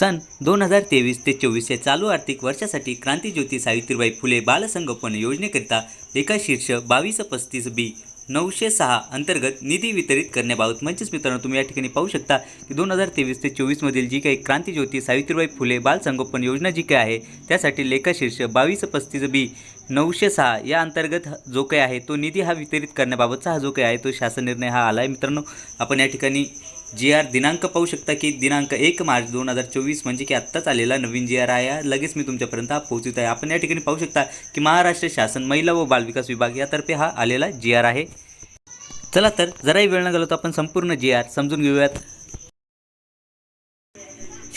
सन दोन हजार तेवीस ते चोवीस या चालू आर्थिक वर्षासाठी क्रांतीज्योती सावित्रीबाई फुले बालसंगोपन योजनेकरिता एका शीर्ष बावीस पस्तीस बी नऊशे सहा अंतर्गत निधी वितरित करण्याबाबत म्हणजेच मित्रांनो तुम्ही या ठिकाणी पाहू शकता की दोन हजार तेवीस ते चोवीसमधील जी काही क्रांतीज्योती सावित्रीबाई फुले बालसंगोपन योजना जी काही आहे त्यासाठी लेखाशीर्ष बावीस पस्तीस बी नऊशे सहा या अंतर्गत जो काही आहे तो निधी हा वितरित करण्याबाबतचा हा जो काही आहे तो शासन निर्णय हा आला आहे मित्रांनो आपण या ठिकाणी जी आर दिनांक पाहू शकता की दिनांक एक मार्च दोन हजार चोवीस म्हणजे की आत्ताच आलेला नवीन जी आर आहे. लगेच मी तुमच्यापर्यंत हा पोहोचत आहे. आपण या ठिकाणी पाहू शकता की महाराष्ट्र शासन महिला व बालविकास विभाग यातर्फे हा आलेला जी आर आहे. चला तर जराही वेळ न घालवता आपण संपूर्ण जी आर समजून घेऊयात.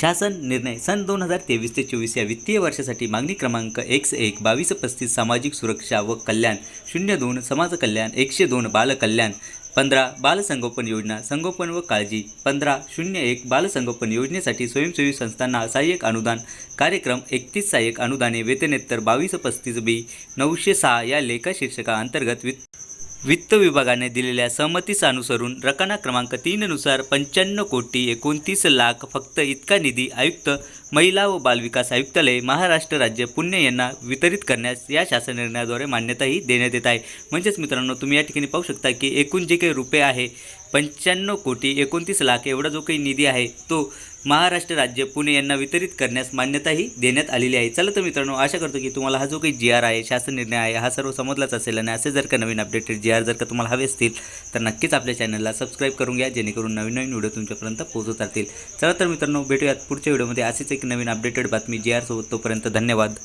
शासन निर्णय सन दोन हजार तेवीस ते चोवीस या वित्तीय वर्षासाठी मागणी क्रमांक एक्स एक बावीस पस्तीस सामाजिक सुरक्षा व कल्याण शून्य दोन समाज कल्याण एकशे दोन बालकल्याण पंधरा बालसंगोपन योजना संगोपन व काळजी पंधरा शून्य एक बालसंगोपन योजनेसाठी स्वयंसेवी संस्थांना सहाय्यक अनुदान कार्यक्रम एकतीस सहाय्यक अनुदाने वेतनेत्तर बावीस पस्तीस बी नऊशे सहा या लेखा शीर्षका अंतर्गत वित्त वित्त विभागाने दिलेल्या सहमतीस अनुसरून रकाना क्रमांक तीननुसार पंच्याण्णव कोटी एकोणतीस लाख फक्त इतका निधी आयुक्त महिला व बालविकास आयुक्तालय महाराष्ट्र राज्य पुणे यांना वितरित करण्यास या शासन निर्णयाद्वारे मान्यताही देण्यात येत आहे. म्हणजेच मित्रांनो तुम्ही या ठिकाणी पाहू शकता की एकूण जे काही रुपये आहे पंच्याण्णव कोटी एकोणतीस लाख एवढा जो काही निधी आहे तो महाराष्ट्र राज्य पुणे यांना वितरित करण्यास मान्यताही देण्यात आलेली आहे. चला तर मित्रांनो आशा करतो की तुम्हाला हा जो काही जी आर आहे शासन निर्णय आहे हा सर्व समजलाच असेल आणि असे जर का नवीन अपडेटेड जी आर जर का तुम्हाला हवे असतील तर नक्कीच आपल्या चॅनलला सबस्क्राईब करून घ्या जेणेकरून नवीन नवीन व्हिडिओ तुमच्यापर्यंत पोहोचत राहतील. चला तर मित्रांनो भेटूयात पुढच्या व्हिडिओमध्ये असेच एक नवीन अपडेटेड बातमी जी आर सोबत. तोपर्यंत धन्यवाद.